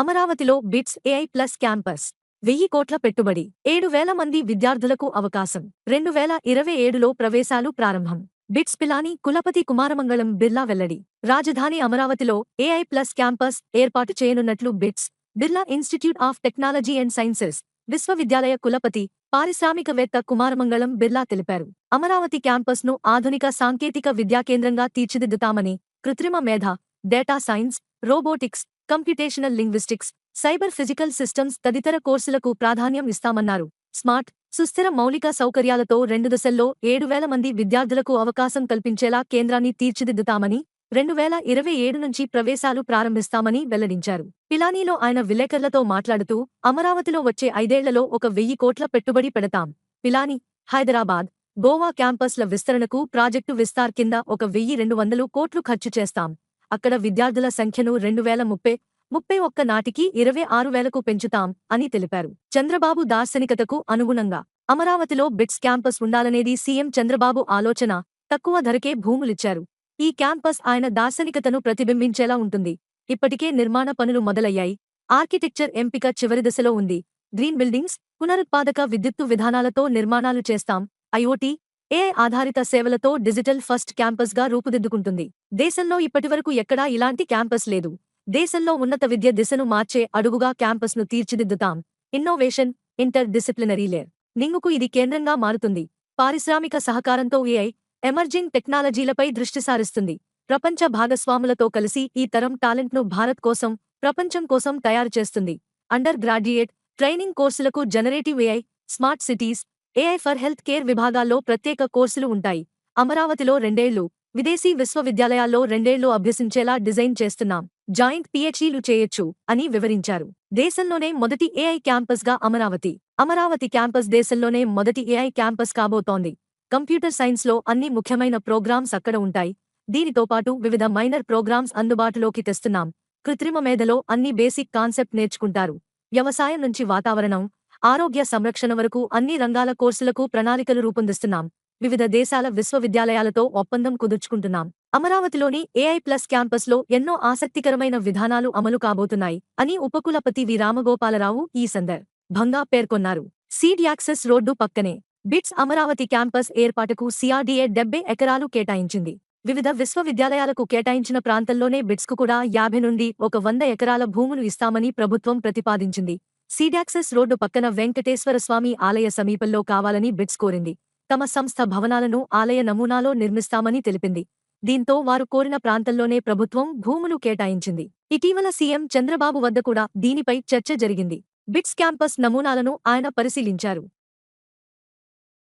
అమరావతిలో bits AI plus campus వెయ్యి కోట్ల పెట్టుబడి ఏడు వేల మంది విద్యార్థులకు అవకాశం రెండు వేల ఇరవై ఏడులో ప్రవేశాలు ప్రారంభం. బిట్స్ పిలాని కులపతి కుమారమంగళం బిర్లా వెల్లడి. రాజధాని అమరావతిలో ఏఐ ప్లస్ క్యాంపస్ ఏర్పాటు చేయనున్నట్లు BITS Birla institute of technology and sciences విశ్వవిద్యాలయ కులపతి పారిశ్రామికవేత్త కుమారమంగళం బిర్లా తెలిపారు. అమరావతి క్యాంపస్ను ఆధునిక సాంకేతిక విద్యా కేంద్రంగా తీర్చిదిద్దుతామని కృత్రిమ మేధ data science robotics computational linguistics cyber physical systems తదితర కోర్సులకు ప్రాధాన్యం ఇస్తామన్నారు. స్మార్ట్ సుస్థిర మౌలిక సౌకర్యాలతో రెండు దశల్లో ఏడు వేల మంది విద్యార్థులకు అవకాశం కల్పించేలా కేంద్రాన్ని తీర్చిదిద్దుతామని రెండు వేల ఇరవై ఏడు నుంచి ప్రవేశాలు ప్రారంభిస్తామని వెల్లడించారు. పిలానీలో ఆయన విలేకరులతో మాట్లాడుతూ అమరావతిలో వచ్చే ఐదేళ్ళలో ఒక వెయ్యి కోట్ల పెట్టుబడి పెడతాం. పిలాని హైదరాబాద్ గోవా క్యాంపస్ల విస్తరణకు ప్రాజెక్టు విస్తార్ కింద ఒక వెయ్యి రెండు వందలు కోట్లు ఖర్చు చేస్తాం. అక్కడ విద్యార్థుల సంఖ్యను రెండు వేల ముప్పై ముప్పై ఒక్క నాటికి ఇరవై ఆరు వేలకు పెంచుతాం అని తెలిపారు. చంద్రబాబు దార్శనికతకు అనుగుణంగా అమరావతిలో బిట్స్ క్యాంపస్ ఉండాలనేది సీఎం చంద్రబాబు ఆలోచన తక్కువ ధరకే భూములిచ్చారు. ఈ క్యాంపస్ ఆయన దార్శనికతను ప్రతిబింబించేలా ఉంటుంది. ఇప్పటికే నిర్మాణ పనులు మొదలయ్యాయి. ఆర్కిటెక్చర్ ఎంపిక చివరి దశలో ఉంది. గ్రీన్ బిల్డింగ్స్ పునరుత్పాదక విద్యుత్తు విధానాలతో నిర్మాణాలు చేస్తాం. ఐఓటీ ఏఐ ఆధారిత సేవలతో డిజిటల్ ఫస్ట్ క్యాంపస్గా రూపుదిద్దుకుంటుంది. దేశంలో ఇప్పటివరకు ఎక్కడా ఇలాంటి క్యాంపస్ లేదు. దేశంలో ఉన్నత విద్య దిశను మార్చే అడుగుగా క్యాంపస్ను తీర్చిదిద్దుతాం. ఇన్నోవేషన్ ఇంటర్ డిసిప్లినరీ లేర్ నింగుకు ఇది కేంద్రంగా మారుతుంది. పారిశ్రామిక సహకారంతో ఏఐ ఎమర్జింగ్ టెక్నాలజీలపై దృష్టి సారిస్తుంది. ప్రపంచ భాగస్వాములతో కలిసి ఈ తరం టాలెంట్ను భారత్ కోసం ప్రపంచం కోసం తయారు చేస్తుంది. అండర్ గ్రాడ్యుయేట్ ట్రైనింగ్ కోర్సులకు generative AI smart cities AI for health care విభాగాల్లో ప్రత్యేక కోర్సులు ఉంటాయి. అమరావతిలో రెండేళ్ళు విదేశీ విశ్వవిద్యాలయాల్లో రెండేళ్ళు అభ్యసించేలా డిజైన్ చేస్తున్నాం. జాయింట్ పీహెచ్డీలు చేయొచ్చు అని వివరించారు. దేశంలోనే మొదటి ఏఐ క్యాంపస్గా అమరావతి. అమరావతి క్యాంపస్ దేశంలోనే మొదటి ఏఐ క్యాంపస్ కాబోతోంది. కంప్యూటర్ సైన్స్లో అన్ని ముఖ్యమైన ప్రోగ్రామ్స్ అక్కడ ఉంటాయి. దీనితో పాటు వివిధ మైనర్ ప్రోగ్రామ్స్ అందుబాటులోకి తెస్తున్నాం. కృత్రిమ మేధలో అన్ని బేసిక్ కాన్సెప్ట్ నేర్చుకుంటారు. వ్యవసాయం నుంచి వాతావరణం ఆరోగ్య సంరక్షణ వరకు అన్ని రంగాల కోర్సులకు ప్రణాళికలు రూపొందిస్తున్నాం. వివిధ దేశాల విశ్వవిద్యాలయాలతో ఒప్పందం కుదుర్చుకుంటున్నాం. అమరావతిలోని ఏఐ ప్లస్ క్యాంపస్లో ఎన్నో ఆసక్తికరమైన విధానాలు అమలు కాబోతున్నాయి అని ఉపకులపతి వి రామగోపాలరావు ఈ సందర్భంగా పేర్కొన్నారు. సీడ్ యాక్సెస్ రోడ్డు పక్కనే బిట్స్ అమరావతి క్యాంపస్ ఏర్పాటుకు సిఆర్డీఏ డెబ్బై ఎకరాలు కేటాయించింది. వివిధ విశ్వవిద్యాలయాలకు కేటాయించిన ప్రాంతంలోనే బిట్స్కు కూడా యాభై నుండి ఒక వంద ఎకరాల భూములు ఇస్తామని ప్రభుత్వం ప్రతిపాదించింది. సీడాక్సెస్ రోడ్డు పక్కన వెంకటేశ్వర స్వామి ఆలయ సమీపంలో కావాలని బిట్స్ కోరింది. తమ సంస్థ భవనాలను ఆలయ నమూనాలో నిర్మిస్తామని తెలిపింది. దీంతో వారు కోరిన ప్రాంతంలోనే ప్రభుత్వం భూములు కేటాయించింది. ఇటీవల సీఎం చంద్రబాబు వద్ద కూడా దీనిపై చర్చ జరిగింది. బిట్స్ క్యాంపస్ నమూనాలను ఆయన పరిశీలించారు.